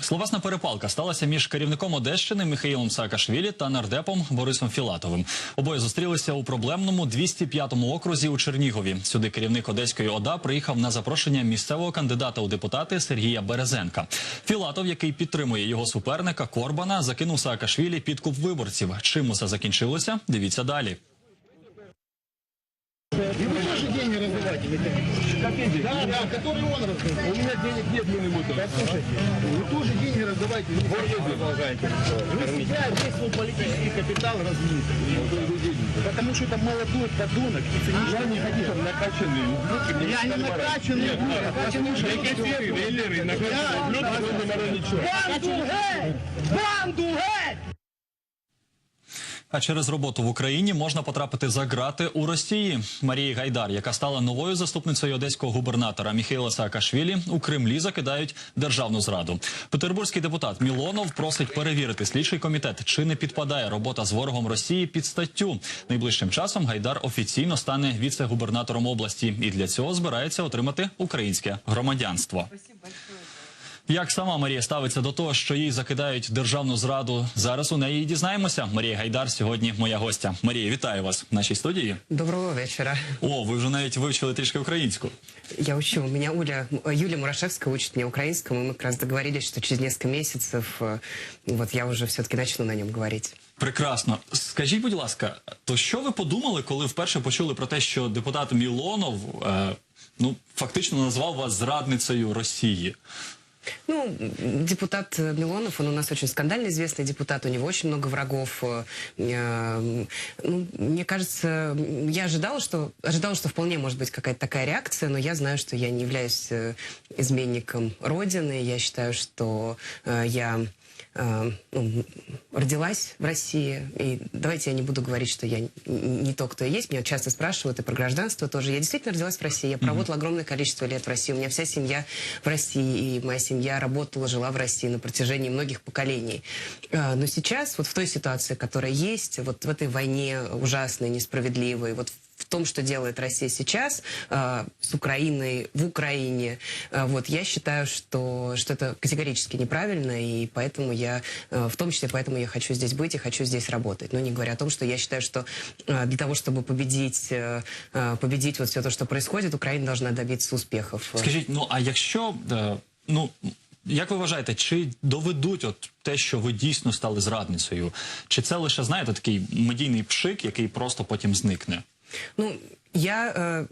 Словесна перепалка сталася між керівником Одещини Михаїлом Саакашвілі та нардепом Борисом Філатовим. Обоє зустрілися у проблемному 205-му окрузі у Чернігові. Сюди керівник Одеської ОДА приїхав на запрошення місцевого кандидата у депутати Сергія Березенка. Філатов, який підтримує його суперника Корбана, закинув Саакашвілі підкуп виборців. Чим усе закінчилося? Дивіться далі. Раздавайте, Михаил. Да, да, который он раздает. У меня денег нет, мы не будем. Послушайте, вы тоже деньги раздавайте. Вы не продолжаете. Вы себя весь свой политический капитал размните. Потому что это молодой подонок. Я не хочу, накачанный. Я не накачанный. Накачанный. Банду геть! Банду геть! А через роботу в Україні можна потрапити за грати у Росії. Марії Гайдар, яка стала новою заступницею одеського губернатора Міхайла Саакашвілі, у Кремлі закидають державну зраду. Петербурзький депутат Мілонов просить перевірити слідчий комітет, чи не підпадає робота з ворогом Росії під статтю. Найближчим часом Гайдар офіційно стане віце-губернатором області і для цього збирається отримати українське громадянство. Як сама Марія ставиться до того, що їй закидають державну зраду? Зараз у неї дізнаємося. Марія Гайдар сьогодні моя гостя. Марія, вітаю вас в нашій студії. Доброго вечера. О, ви вже навіть вивчили трішки українську. Я учу. Меня Уля, Юлия Мурашевская учит меня украинскому. и Мы как раз договорились, что через несколько месяцев э, вот я уже все-таки начну на нем говорить. Прекрасно. Скажіть, будь ласка, то що ви подумали, коли вперше почули про те, що депутат Мілонов е, ну фактично назвав вас зрадницею Росії? Ну, депутат Милонов, он у нас очень скандально известный депутат, у него очень много врагов. Э, э, Ну, мне кажется, я ожидала, что ожидала, что вполне может быть какая-то такая реакция, но я знаю, что я не являюсь э, изменником Родины. Я считаю, что я э, ну, родилась в России. И давайте я не буду говорить, что я не то, кто я есть. Меня часто спрашивают и про гражданство тоже. Я действительно родилась в России. Я проработала огромное количество лет в России. У меня вся семья в России. И моя семья работала, жила в России на протяжении многих поколений. Э, Но сейчас, вот в той ситуации, которая есть, вот в этой войне ужасной, несправедливой, вот в том, что делает Россия сейчас э, с Украиной, в Украине, э, вот я считаю, что, что это категорически неправильно, и поэтому я, э, в том числе поэтому я хочу здесь быть и хочу здесь работать. Но не говоря о том, что я считаю, что э, для того, чтобы победить, э, э, победить вот все то, что происходит, Украина должна добиться успехов. Скажіть, ну а якщо е, ну як ви вважаєте, чи доведуть от те, що ви дійсно стали зрадницею? Чи це лише знаєте такий медійний пшик, який просто потім зникне? Ну, я э,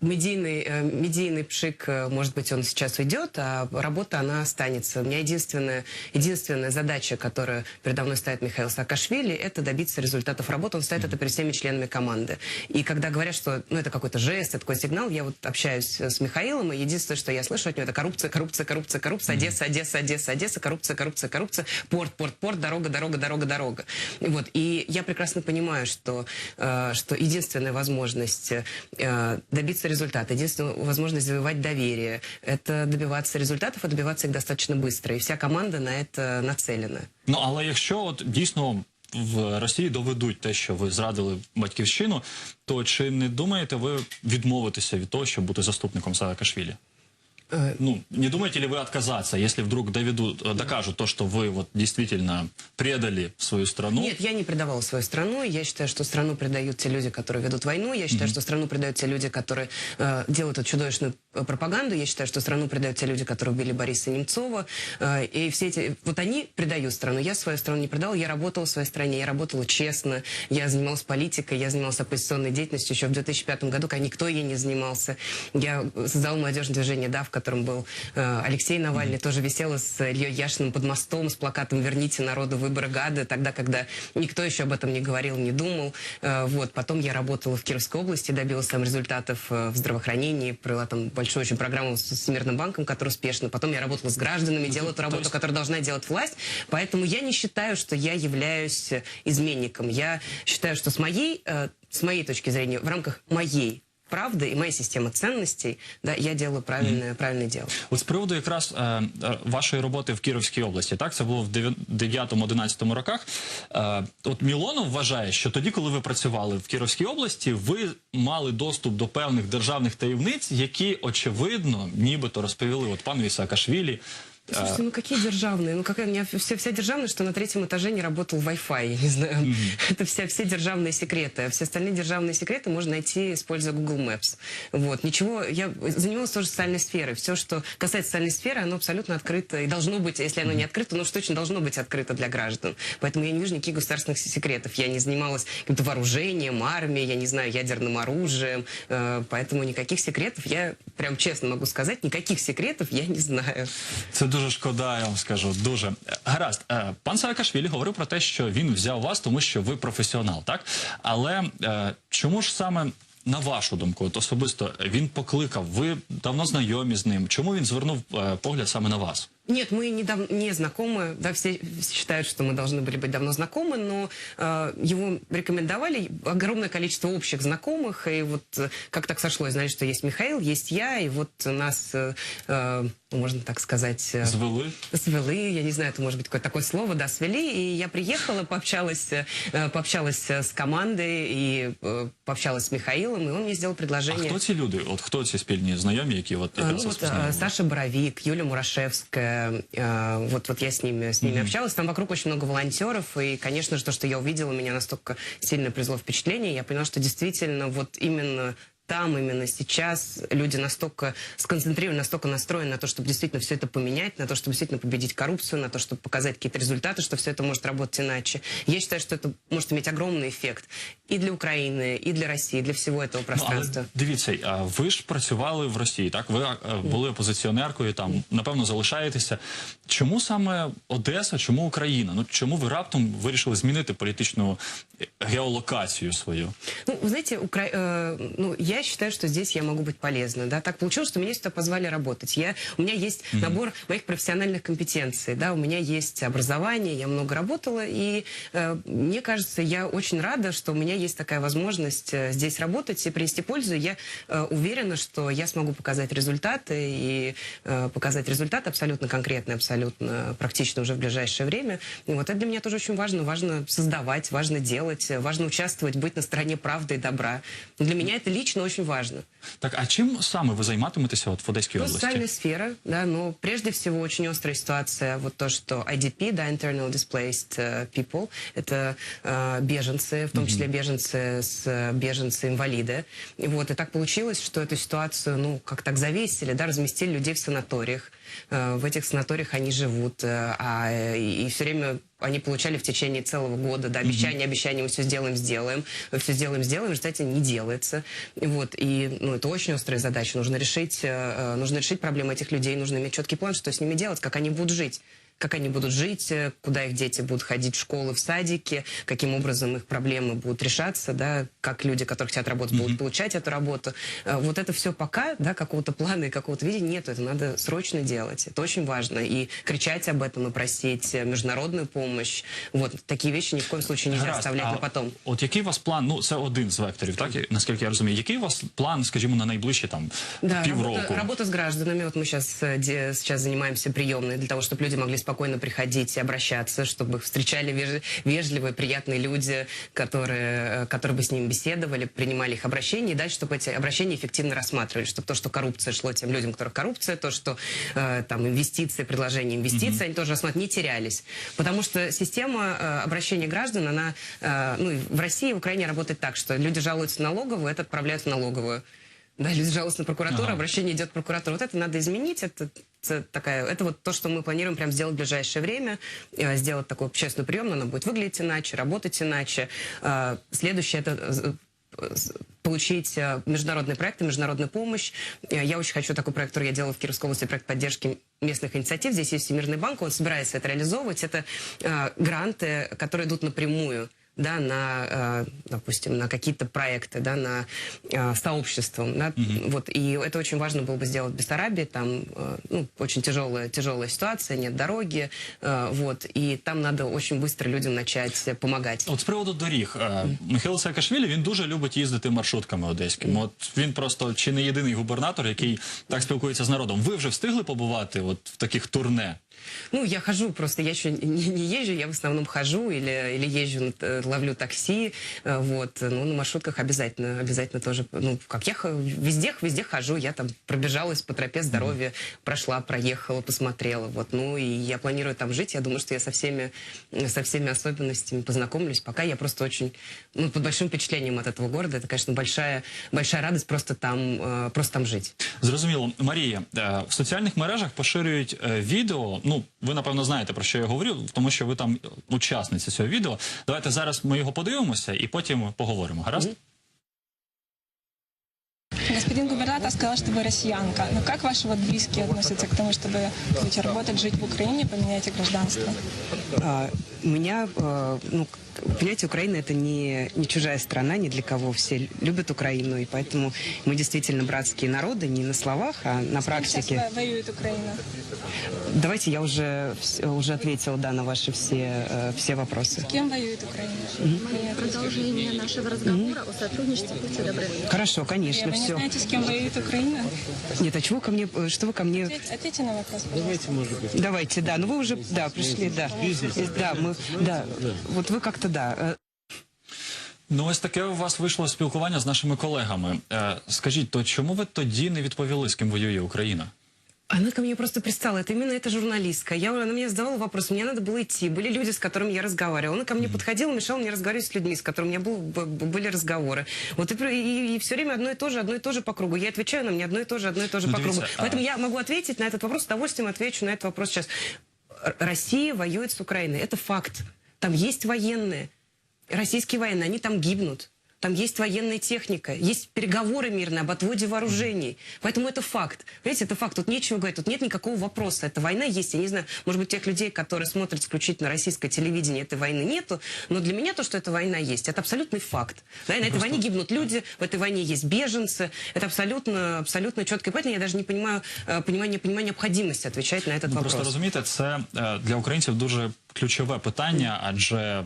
медийный, э, медийный пшик, э, может быть, он сейчас уйдет, а работа, она останется. У меня единственная, единственная задача, которая передо мной ставит Михаил Саакашвили, это добиться результатов работы. Он ставит это перед всеми членами команды. И когда говорят, что ну, это какой-то жест, это такой сигнал, я вот общаюсь с Михаилом, и единственное, что я слышу от него, это коррупция, коррупция, коррупция, коррупция, Одесса, Одесса, Одесса, Одесса, коррупция, коррупция, коррупция, порт, порт, порт, дорога, дорога, дорога, дорога. Вот. И я прекрасно понимаю, что, э, что единственная возможность э, добиться результата, единственная возможность завоевать доверие, это добиваться результатов и добиваться их достаточно быстро. И вся команда на это нацелена. Ну але якщо от дійсно в Росії доведуть те, що ви зрадили батьківщину, то чи не думаєте ви відмовитися від того, щоб бути заступником Саакашвілі? Э, Ну, не думаете ли вы отказаться, если вдруг доведут, э, докажут то, что вы вот действительно предали свою страну? Нет, я не предавала свою страну. Я считаю, что страну предают те люди, которые ведут войну. Я считаю, что страну предают те люди, которые э, делают эту чудовищную э, пропаганду. Я считаю, что страну предают те люди, которые убили Бориса Немцова. Э, и все эти... Вот они предают страну. Я свою страну не предала. Я работала в своей стране. Я работала честно. Я занималась политикой. Я занималась оппозиционной деятельностью еще в 2005 году, когда никто ей не занимался. Я создала молодежное движение «Да», в котором был э, Алексей Навальный. Тоже висела с Ильей Яшиным под мостом с плакатом «Верните народу выборы гады», тогда, когда никто еще об этом не говорил, не думал. Э, вот. Потом я работала в Кировской области, добилась там результатов э, в здравоохранении, провела там большую очень программу с Всемирным банком, которая успешна. Потом я работала с гражданами, делала ту работу, есть- которую должна делать власть. Поэтому я не считаю, что я являюсь изменником. Я считаю, что с моей, с моей точки зрения, в рамках моей правды и моей системы ценностей, да, я делаю правильное, правильное дело. От з приводу якраз е, е, вашої роботи в Кіровській області, так це було в 9-11 роках. Е, от Мілонов вважає, що тоді, коли ви працювали в Кіровській області, ви мали доступ до певних державних таємниць, які очевидно, нібито розповіли от панові Саакашвілі. Слушайте, ну какие державные? Ну какая у меня вся, вся державная, что на третьем этаже не работал Wi-Fi, я не знаю. Это вся, все державные секреты. А все остальные державные секреты можно найти, используя Google Maps. Вот. Ничего, я занималась тоже социальной сферой. Все, что касается социальной сферы, оно абсолютно открыто. И должно быть, если оно не открыто, ну уж точно должно быть открыто для граждан. Поэтому я не вижу никаких государственных секретов. Я не занималась каким-то вооружением, армией, я не знаю, ядерным оружием. Э, Поэтому никаких секретов, я прям честно могу сказать, никаких секретов я не знаю. Це дуже шкода, я вам скажу. Дуже гаразд. Е, Пан Саакашвілі говорив про те, що він взяв вас, тому що ви професіонал, так? Але е, чому ж саме на вашу думку, от особисто він покликав? Ви давно знайомі з ним. Чому він звернув е, погляд саме на вас? Нет, мы не, дав- не знакомы, да, все считают, что мы должны были быть давно знакомы, но э, его рекомендовали огромное количество общих знакомых, и вот э, как так сошлось, знали, что есть Михаил, есть я, и вот нас, э, э, можно так сказать, э, Звели? свели, я не знаю, это может быть какое-то такое слово, да, свели, и я приехала, пообщалась, э, пообщалась э, с командой, и э, пообщалась с Михаилом, и он мне сделал А предложение. хто ці люди? От хто ці спільні знайомі, які от А, якраз Ну, вас вот, а, познайомили? Саша Боровик, Юля Мурашевская, а, вот, вот я с ними, с ними общалась. Там вокруг очень много волонтеров, и, конечно же, то, что я увидела, меня настолько сильно произвело впечатление. Я поняла, что действительно вот именно там, именно сейчас люди настолько сконцентрированы, настолько настроены на то, чтобы действительно все это поменять, на то, чтобы действительно победить коррупцию, на то, чтобы показать какие-то результаты, что все это может работать иначе. Я считаю, что это может иметь огромный эффект и для Украины, и для России, для всего этого Ну, пространства. але дивіться, а ви ж працювали в Росії, так? Ви е, були опозиціонеркою, там напевно залишаєтеся. Чому саме Одеса, чому Україна? Ну чому ви раптом вирішили змінити політичну е, геолокацію свою? Ну, вы знаете, Укра- э, ну, я считаю, что здесь я могу быть полезна. Да? Так получилось, что меня сюда позвали работать. Я, у меня есть набор моих профессиональных компетенций. Да? У меня есть образование, я много работала. И э, мне кажется, я очень рада, что у меня есть такая возможность э, здесь работать и принести пользу. Я э, уверена, что я смогу показать результаты и э, показать результаты абсолютно конкретные, абсолютно практично уже в ближайшее время. И вот это для меня тоже очень важно. Важно создавать, важно делать, важно участвовать, быть на стороне правды и добра. Для меня это лично очень важно. Так, а чим саме ви займатиметеся от в Одеській Ну, області? социальная сфера, да, но прежде всего очень острая ситуация, вот то, что IDP, да, Internal Displaced э, People, это э, беженцы, в том числе беженцы с э, беженцы-инвалиды. И вот, и так получилось, что эту ситуацию, ну, как так завесили, да, разместили людей в санаториях. Э, в этих санаториях они живут, э, а, и, все время они получали в течение целого года, да, обещания, обещания, мы все сделаем, сделаем, все сделаем, сделаем, в результате не делается. Вот, и, ну, это очень острая задача. Нужно решить, э, нужно решить проблемы этих людей, нужно иметь четкий план, что с ними делать, как они будут жить как они будут жить, э, куда их дети будут ходить в школы, в садики, каким образом их проблемы будут решаться, да, как люди, которые хотят работать, будут получать эту работу. Э, Вот это все пока, да, какого-то плана и какого-то видения нет, это надо срочно делать. Это очень важно. И кричать об этом, и просить э, международную помощь. Вот, такие вещи ни в коем случае нельзя Гаразд, оставлять а на потом. От який у вас план? Ну це один з векторів, так і- наскільки я розумію. Який у вас план, скажімо, на найближчі там Да, півроку? работа, работа с гражданами. Вот мы сейчас, сейчас занимаемся приемной для того, чтобы люди могли спокойно приходить и обращаться, чтобы их встречали веж- вежливые, приятные люди, которые, э, которые бы с ними беседовали, принимали их обращения, и дальше, чтобы эти обращения эффективно рассматривали, чтобы то, что коррупция шло тем людям, у которых коррупция, то, что э, там инвестиции, предложения инвестиций, они тоже рассматривали, не терялись. Потому что система э, обращения граждан, она э, ну, в России и в Украине работает так, что люди жалуются налоговую, это отправляют в налоговую. Да, на прокуратуру, Ага. обращение идет в прокуратуру. Вот это надо изменить. Это, это такая, это вот то, что мы планируем прям сделать в ближайшее время. э, Сделать такую общественную приемную. Она будет выглядеть иначе, работать иначе. Э, Следующее это э, получить международные проекты, международную помощь. Я очень хочу такой проект, который я делала в Кировской области, проект поддержки местных инициатив. Здесь есть Всемирный банк, он собирается это реализовывать. Это э, гранты, которые идут напрямую да, на, э, допустим, на какие-то проекты, да, на э, сообщества. Да, вот, и это очень важно было бы сделать в Бессарабии. Там э, ну, очень тяжелая, тяжелая ситуация, нет дороги. э, вот, и там надо очень быстро людям начать э, помогать. От з приводу доріг, е, Михайло Саакашвілі, він дуже любить їздити маршрутками одеськими. От він просто чи не єдиний губернатор, який так спілкується з народом. Ви вже встигли побувати от в таких турне? Ну, я хожу, просто я еще не, не езжу, я в основном хожу или, или езжу, э, ловлю такси, э, вот, ну, на маршрутках обязательно, обязательно тоже, ну, как я х- везде, везде хожу, я там пробежалась по тропе здоровья, прошла, проехала, посмотрела, вот, ну, и я планирую там жить, я думаю, что я со всеми, со всеми особенностями познакомлюсь, пока я просто очень, ну, под большим впечатлением от этого города, это, конечно, большая, большая радость просто там, э, просто там жить. Зрозуміло, Марія, е, в соціальних мережах поширюють е, відео. Ну, ви напевно знаєте про що я говорю, тому що ви там учасниця цього відео. Давайте зараз ми його подивимося і потім поговоримо. Гаразд? Господин губернатор сказал, что вы россиянка. Но как ваши вот близкие относятся к тому, чтобы будете работать, жить в Украине, поменяете гражданство? А, У меня, э, ну, понимаете, Украина это не, не чужая страна, ни для кого. Все любят Украину, и поэтому мы действительно братские народы, не на словах, а на Сейчас практике. во- воюет Украина. Давайте я уже, уже ответила, да, на ваши все, э, все вопросы. С кем воюет Украина? Нет. Продолжение нашего разговора о сотрудничестве. Будьте добры. Хорошо, Вы конечно, не все. знаете, с кем воюет Украина? Нет, а чего ко мне, э, что вы ко мне... Ответь- Ответьте на вопрос, пожалуйста. Давайте, да, ну вы уже, да, пришли, да. Да, мы, да, вот вы как-то, да. э, Ну, ось таке у вас вийшло спілкування з нашими колегами. Е, скажіть, то чому ви тоді не відповіли, з ким воює Україна? Она ко мне просто пристала. Это именно эта журналистка. Я, она мне задавала вопрос, мне надо было идти. Были люди, с которыми я разговаривала. Она ко мне подходила, мешала мне разговаривать с людьми, с которыми у меня был, были разговоры. Вот и, про- и, все время одно и то же, одно и то же по кругу. Я отвечаю на мне одно и то же, одно и то же Ну, по кругу. а- Поэтому я могу ответить на этот вопрос, с удовольствием отвечу на этот вопрос сейчас. Россия воюет с Украиной. Это факт. Там есть военные. Российские военные, они там гибнут. Там есть военная техника, есть переговоры мирные об отводе вооружений. Поэтому это факт. Понимаете, это факт. Тут нечего говорить, тут нет никакого вопроса. Эта война есть. Я не знаю, может быть, тех людей, которые смотрят исключительно российское телевидение, этой войны нету. Но для меня то, что эта война есть, это абсолютный факт. Да, и на этой войне гибнут люди, в этой войне есть беженцы. Это абсолютно, абсолютно четко. И поэтому я даже не понимаю, э, понимаю, не понимаю необходимости отвечать на этот Ну, вопрос. Просто розумієте, це е, для українців дуже ключове питання, адже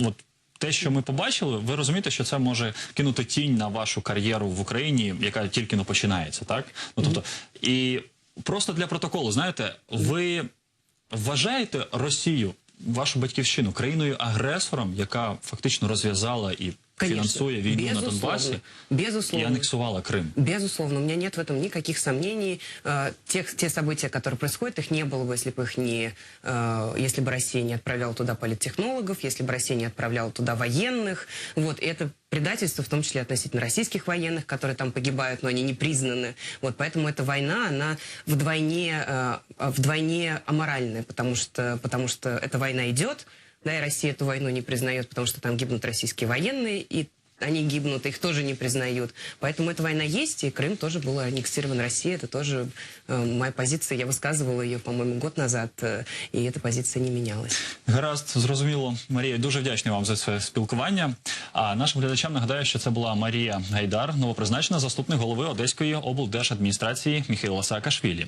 от Те, що ми побачили, ви розумієте, що це може кинути тінь на вашу кар'єру в Україні, яка тільки не починається, так? Ну тобто, і просто для протоколу, знаєте, ви вважаєте Росію, вашу батьківщину, країною агресором, яка фактично розв'язала і Конечно. фінансує війну на Безусловно. Донбасі Безусловно. і анексувала Крим. Безусловно, у меня нет в этом никаких сомнений. Э, Тех, те события, которые происходят, их не было бы, если бы их не, э, если бы Россия не отправляла туда политтехнологов, если бы Россия не отправляла туда военных. Вот и это предательство, в том числе относительно российских военных, которые там погибают, но они не признаны. Вот поэтому эта война, она вдвойне, э, вдвойне аморальная, потому что, потому что эта война идет, да, и Россия эту войну не признает, потому что там гибнут российские военные, и они гибнут, их тоже не признают. Поэтому эта война есть, и Крым тоже был аннексирован Россией. Это тоже э, моя позиция. Я высказывала ее, по-моему, год назад, э, и эта позиция не менялась. Гаразд, зрозуміло. Марія, дуже вдячний вам за це спілкування. А нашим глядачам нагадаю, що це була Марія Гайдар, новопризначена заступник голови Одеської облдержадміністрації Міхайла Саакашвілі.